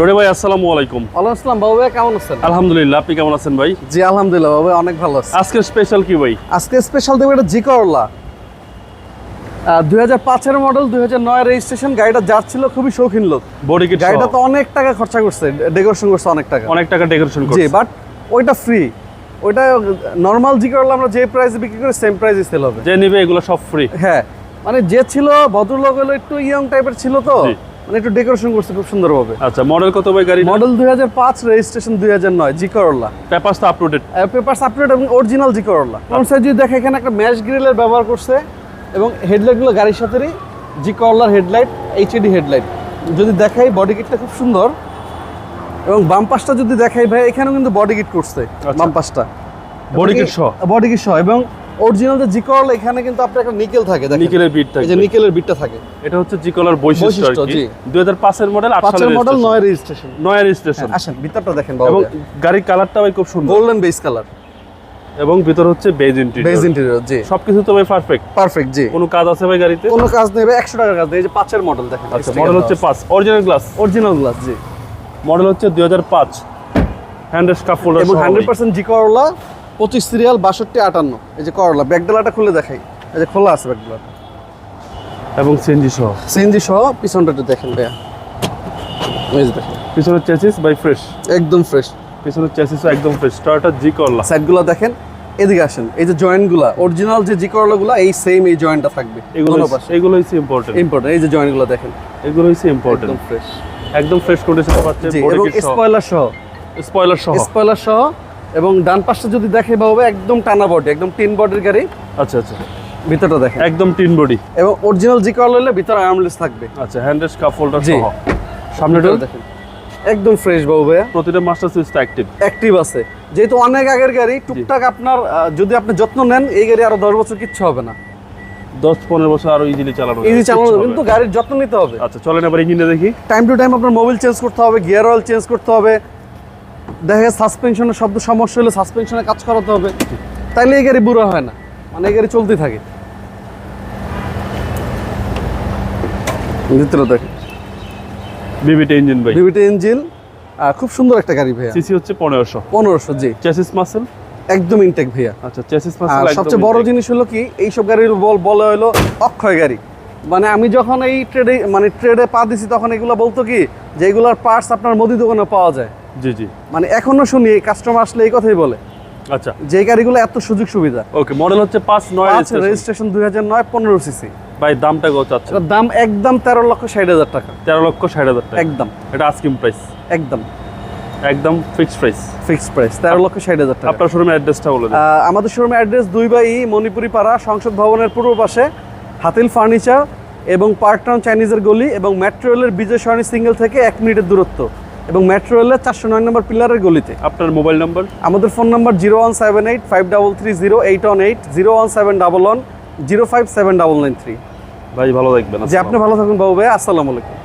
রনি ভাই আসসালামু আলাইকুম। ওয়ালাইকুম আসসালাম বাবু ভাই কেমন আছেন? আলহামদুলিল্লাহ আপনি কেমন আছেন ভাই? জি আলহামদুলিল্লাহ বাবু অনেক ভালো আছে। আজকে স্পেশাল কি ভাই? আজকে স্পেশাল দেবো এটা জি করলা দুই হাজার পাঁচের মডেল দুই হাজার নয় রেজিস্ট্রেশন গাড়িটা যার খুবই শৌখিন লোক। বডি কিট গাড়িটা তো অনেক টাকা খরচা করছে ডেকোরেশন করছে অনেক টাকা। অনেক টাকা ডেকোরেশন জি করছে। বাট ওইটা ফ্রি ওইটা নর্মাল জি করলা আমরা যে প্রাইসে বিক্রি করি সেম প্রাইসে সেল হবে। যে নিবে এগুলো সব ফ্রি হ্যাঁ মানে যে ছিল ভদ্রলোক হলো একটু ইয়ং টাইপের ছিল তো। জি। মানে একটু ডেকোরেশন করছে খুব সুন্দরভাবে। আচ্ছা মডেল কত ভাই গাড়ি মডেল দুই হাজার পাঁচ রেজিস্ট্রেশন দুই হাজার নয় জি করলা পেপারস তো আপডেটেড পেপার আপডেট এবং original G Corolla front side যদি দেখে এখানে একটা ম্যাশ গ্রিলের ব্যবহার করছে এবং হেডলাইটগুলো গাড়ির সাথেই জি করলার হেডলাইট এইচডি হেডলাইট যদি দেখাই বডি কিটটা খুব সুন্দর। এবং বাম পাশটা যদি দেখাই ভাই এখানেও কিন্তু বডি কিট করছে বাম পাশটা। বডি কিট সহ? বডি কিট সহ। এবং অরিজিনাল যে জি করলা এখানে কিন্তু আপনার একটা নিকেল থাকে নিকেলের বিট এই যে নিকেলের বিটটা থাকে। এটা হচ্ছে জি কলার বৈশিষ্ট্য আর কি। 2005 এর মডেল 8 সালের মডেল নয় রেজিস্ট্রেশন নয় রেজিস্ট্রেশন আসেন ভিতরটা দেখেন এবং গাড়ির কালারটা ভাই খুব সুন্দর। গোল্ডেন বেস কালার এবং ভিতর হচ্ছে বেজ বেজ ইন্টেরিয়র ইন্টেরিয়র জি। সবকিছু তো ভাই পারফেক্ট পারফেক্ট জি। কোনো কাজ আছে ভাই গাড়িতে? কোনো কাজ নেবে একশো টাকার কাজ নেই। এই যে পাঁচের মডেল দেখেন আচ্ছা মডেল হচ্ছে 5 অরিজিনাল গ্লাস অরিজিনাল গ্লাস জি। মডেল হচ্ছে 2005 হ্যান্ড স্কাফ ফোল্ডার এবং হান্ড্রেড পার্সেন্ট জি করলা পঁচিশ সিরিয়াল বাষট্টি আটান্ন। এই যে করলা ব্যাকডালাটা খুলে দেখাই। এই যে খোলা আছে ব্যাকডালাটা এবং সিএনজি সহ? সিএনজি সহ পিছনটা একটু দেখেন ভাইয়া। এই যে দেখেন। পিছনের চেসিস বাই ফ্রেশ একদম ফ্রেশ পিছনের চেসিসও একদম ফ্রেশ টয়োটা জি করলা। সাইডগুলো দেখেন এদিকে আসেন। এই যে জয়েন্টগুলো অরিজিনাল যে জি করলাগুলো এই সেম এই জয়েন্টটা থাকবে। এগুলো এগুলো হচ্ছে ইম্পর্টেন্ট ইম্পর্টেন্ট এই যে জয়েন্টগুলো দেখেন। এগুলো হচ্ছে ইম্পর্টেন্ট একদম ফ্রেশ একদম ফ্রেশ কন্ডিশন পাচ্ছে এবং স্পয়লার সহ। স্পয়লার সহ। স্পয়লার সহ এবং ডান পাশটা যদি দেখে বাবু একদম টানা বডি একদম টিন বডির গাড়ি। আচ্ছা আচ্ছা। ভিতরটা দেখেন। একদম টিন বডি এবং অরিজিনাল জি করলা হলে ভিতরে আর্মলেস থাকবে। আচ্ছা হ্যান্ড স্কাফ ফোল্ডার। সহ। সামনে ভিতরে দেখেন। একদম ফ্রেশ বাবু ভাইয়া। প্রতিটা মাস্টার সুইচটা অ্যাক্টিভ অ্যাক্টিভ আছে। যেহেতু অনেক আগের গাড়ি টুকটাক আপনার যদি আপনি যত্ন নেন এই গাড়ি আরও দশ বছর কিচ্ছু হবে না। দশ পনেরো বছর আরও ইজিলি চালানো ইজি চালানো কিন্তু গাড়ির যত্ন নিতে হবে। আচ্ছা চলেন এবার ইঞ্জিনে দেখি। টাইম টু টাইম আপনার মোবিল চেঞ্জ করতে হবে গিয়ার অয়েল চেঞ্জ করতে হবে। দেখা যায় সাসপেনশনের শব্দ সমস্যা হলে সাসপেনশনে কাজ করাতে হবে। তাইলে এই গাড়ি বুড়ো হয় না। মানে এই গাড়ি চলতে থাকে। ভিতরে দেখেন বিবিটি ইঞ্জিন ভাই। ভিভিটি ইঞ্জিন খুব সুন্দর একটা গাড়ি ভাইয়া। সিসি হচ্ছে পনেরোশো। পনেরোশো জি। চেসিস মাসেল একদম ইনটেক ভাইয়া। আচ্ছা চেসিস মাসেল সবচেয়ে বড় জিনিস হলো কি এইসব গাড়ির বল বলা হলো অক্ষয় গাড়ি। মানে আমি যখন এই ট্রেডে মানে ট্রেডে পা দিছি তখন এগুলো বলতো কি যে এগুলোর পার্টস আপনার মুদি দোকানে পাওয়া যায়। জি জি। মানে এখনও শুনি কাস্টমার আসলে এই কথাই বলে। আচ্ছা। যে গাড়িগুলো এত সুযোগ সুবিধা। ওকে মডেল হচ্ছে পাঁচ নয়। রেজিস্ট্রেশন দুই হাজার নয় পনেরো সিসি ভাই দামটা কত এটার দাম একদম তেরো লক্ষ ষাট হাজার টাকা। তেরো লক্ষ ষাট হাজার টাকা। একদম। এটা আস্কিং প্রাইস একদম। একদম ফিক্সড প্রাইস ফিক্সড প্রাইস তেরো লক্ষ ষাট হাজার টাকা। আপনার শোরুমের অ্যাড্রেসটা বলে দিন। আমাদের শোরুমের অ্যাড্রেস দুই বাই মণিপুরি পাড়া সংসদ ভবনের পূর্ব পাশে হাতিল ফার্নিচার এবং পার্কটাউন চাইনিজের গলি এবং মেট্রো রেলের বিজয় সরণি সিঙ্গেল থেকে এক মিনিটের দূরত্ব। এবং মেট্রো রেলের চারশো নয় নম্বর পিলারের গলিতে। আপনার মোবাইল নম্বর? আমাদের phone number zero one seven eight five double three zero eight one eight zero one seven double one zero five seven double nine three. ভাই ভালো থাকবেন যে আপনি ভালো থাকুন বাবু ভাই আসসালামু আলাইকুম।